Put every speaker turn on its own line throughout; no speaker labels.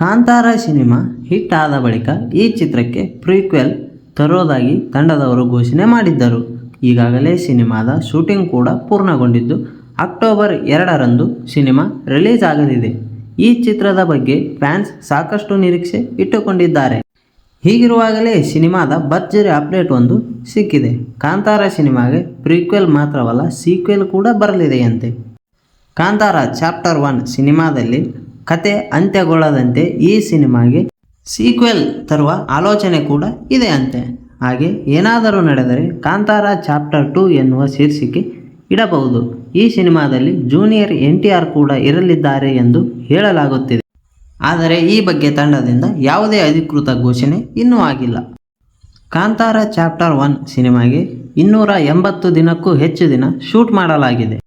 Kantara cinema hit ಆದ ಬಳಿಕ ಈ ಚಿತ್ರಕ್ಕೆ ಪ್ರೀಕ್ವೆಲ್ ತರೋದಾಗಿ ತಂಡದವರು ಘೋಷಣೆ ಮಾಡಿದ್ದರು. ಈಗಾಗಲೇ ಸಿನಿಮಾದ ಶೂಟಿಂಗ್ ಕೂಡ ಪೂರ್ಣಗೊಂಡಿದ್ದು ಅಕ್ಟೋಬರ್ ಎರಡರಂದು ಸಿನಿಮಾ ರಿಲೀಸ್ ಆಗಲಿದೆ. ಈ ಚಿತ್ರದ ಬಗ್ಗೆ ಫ್ಯಾನ್ಸ್ ಸಾಕಷ್ಟು ನಿರೀಕ್ಷೆ ಇಟ್ಟುಕೊಂಡಿದ್ದಾರೆ. ಹೀಗಿರುವಾಗಲೇ ಸಿನಿಮಾದ ಭರ್ಜರಿ ಅಪ್ಡೇಟ್ ಒಂದು ಸಿಕ್ಕಿದೆ. ಕಾಂತಾರ ಸಿನಿಮಾಗೆ ಪ್ರೀಕ್ವೆಲ್ ಮಾತ್ರವಲ್ಲ ಸೀಕ್ವೆಲ್ ಕೂಡ ಬರಲಿದೆಯಂತೆ. ಕಾಂತಾರ ಚಾಪ್ಟರ್ ಒನ್ ಸಿನಿಮಾದಲ್ಲಿ ಕತೆ ಅಂತ್ಯಗೊಳ್ಳದಂತೆ ಈ ಸಿನಿಮಾಗೆ ಸೀಕ್ವೆಲ್ ತರುವ ಆಲೋಚನೆ ಕೂಡ ಇದೆ ಅಂತೆ. ಹಾಗೆ ಏನಾದರೂ ನಡೆದರೆ ಕಾಂತಾರ ಚಾಪ್ಟರ್ ಟು ಎನ್ನುವ ಶೀರ್ಷಿಕೆ ಇಡಬಹುದು. ಈ ಸಿನಿಮಾದಲ್ಲಿ ಜೂನಿಯರ್ ಎನ್ ಟಿ ಆರ್ ಕೂಡ ಇರಲಿದ್ದಾರೆ ಎಂದು ಹೇಳಲಾಗುತ್ತಿದೆ. ಆದರೆ ಈ ಬಗ್ಗೆ ತಂಡದಿಂದ ಯಾವುದೇ ಅಧಿಕೃತ ಘೋಷಣೆ ಇನ್ನೂ ಆಗಿಲ್ಲ. ಕಾಂತಾರ ಚಾಪ್ಟರ್ ಒನ್ ಸಿನಿಮಾಗೆ ಇನ್ನೂರ ಎಂಬತ್ತು ದಿನಕ್ಕೂ ಹೆಚ್ಚು ದಿನ ಶೂಟ್ ಮಾಡಲಾಗಿದೆ.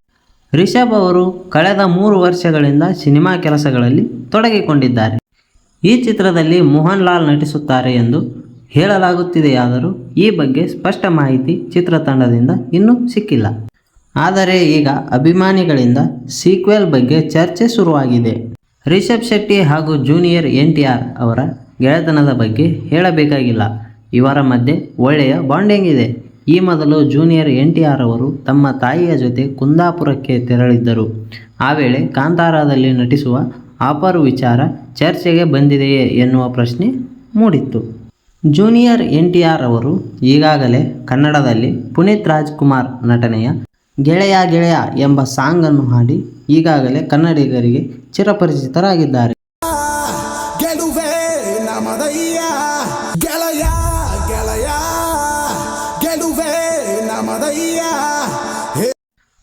ರಿಷಬ್ ಅವರು ಕಳೆದ ಮೂರು ವರ್ಷಗಳಿಂದ ಸಿನಿಮಾ ಕೆಲಸಗಳಲ್ಲಿ ತೊಡಗಿಕೊಂಡಿದ್ದಾರೆ. ಈ ಚಿತ್ರದಲ್ಲಿ ಮೋಹನ್ ಲಾಲ್ ನಟಿಸುತ್ತಾರೆ ಎಂದು ಹೇಳಲಾಗುತ್ತಿದೆಯಾದರೂ ಈ ಬಗ್ಗೆ ಸ್ಪಷ್ಟ ಮಾಹಿತಿ ಚಿತ್ರತಂಡದಿಂದ ಇನ್ನೂ ಸಿಕ್ಕಿಲ್ಲ. ಆದರೆ ಈಗ ಅಭಿಮಾನಿಗಳಿಂದ ಸೀಕ್ವೆಲ್ ಬಗ್ಗೆ ಚರ್ಚೆ ಶುರುವಾಗಿದೆ. ರಿಷಬ್ ಶೆಟ್ಟಿ ಹಾಗೂ ಜೂನಿಯರ್ ಎನ್ ಟಿ ಆರ್ ಅವರ ಗೆಳೆತನದ ಬಗ್ಗೆ ಹೇಳಬೇಕಾಗಿಲ್ಲ. ಇವರ ಮಧ್ಯೆ ಒಳ್ಳೆಯ ಬಾಂಡಿಂಗ್ ಇದೆ. ಈ ಮೊದಲು ಜೂನಿಯರ್ ಎನ್ ಟಿ ಆರ್ ಅವರು ತಮ್ಮ ತಾಯಿಯ ಜೊತೆ ಕುಂದಾಪುರಕ್ಕೆ ತೆರಳಿದ್ದರು. ಆ ವೇಳೆ ಕಾಂತಾರದಲ್ಲಿ ನಟಿಸುವ ಆಫರ್ ವಿಚಾರ ಚರ್ಚೆಗೆ ಬಂದಿದೆಯೇ ಎನ್ನುವ ಪ್ರಶ್ನೆ ಮೂಡಿತ್ತು. ಜೂನಿಯರ್ ಎನ್ ಟಿ ಆರ್ ಅವರು ಈಗಾಗಲೇ ಕನ್ನಡದಲ್ಲಿ ಪುನೀತ್ ರಾಜ್ಕುಮಾರ್ ನಟನೆಯ ಗೆಳೆಯ ಗೆಳೆಯ ಎಂಬ ಸಾಂಗನ್ನು ಹಾಡಿ ಈಗಾಗಲೇ ಕನ್ನಡಿಗರಿಗೆ ಚಿರಪರಿಚಿತರಾಗಿದ್ದಾರೆ.
ನಮದಯ್ಯ.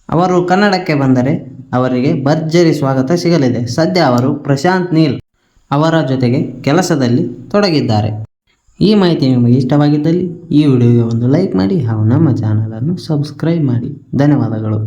ಅವರು ಕನ್ನಡಕ್ಕೆ ಬಂದರೆ ಅವರಿಗೆ ಭರ್ಜರಿ ಸ್ವಾಗತ ಸಿಗಲಿದೆ. ಸದ್ಯ ಅವರು ಪ್ರಶಾಂತ್ ನೀಲ್ ಅವರ ಜೊತೆಗೆ ಕೆಲಸದಲ್ಲಿ ತೊಡಗಿದ್ದಾರೆ. ಈ ಮಾಹಿತಿ ನಿಮಗೆ ಇಷ್ಟವಾಗಿದ್ದಲ್ಲಿ ಈ ವಿಡಿಯೋಗೆ ಒಂದು ಲೈಕ್ ಮಾಡಿ ಹಾಗೂ ನಮ್ಮ ಚಾನಲನ್ನು ಸಬ್ಸ್ಕ್ರೈಬ್ ಮಾಡಿ. ಧನ್ಯವಾದಗಳು.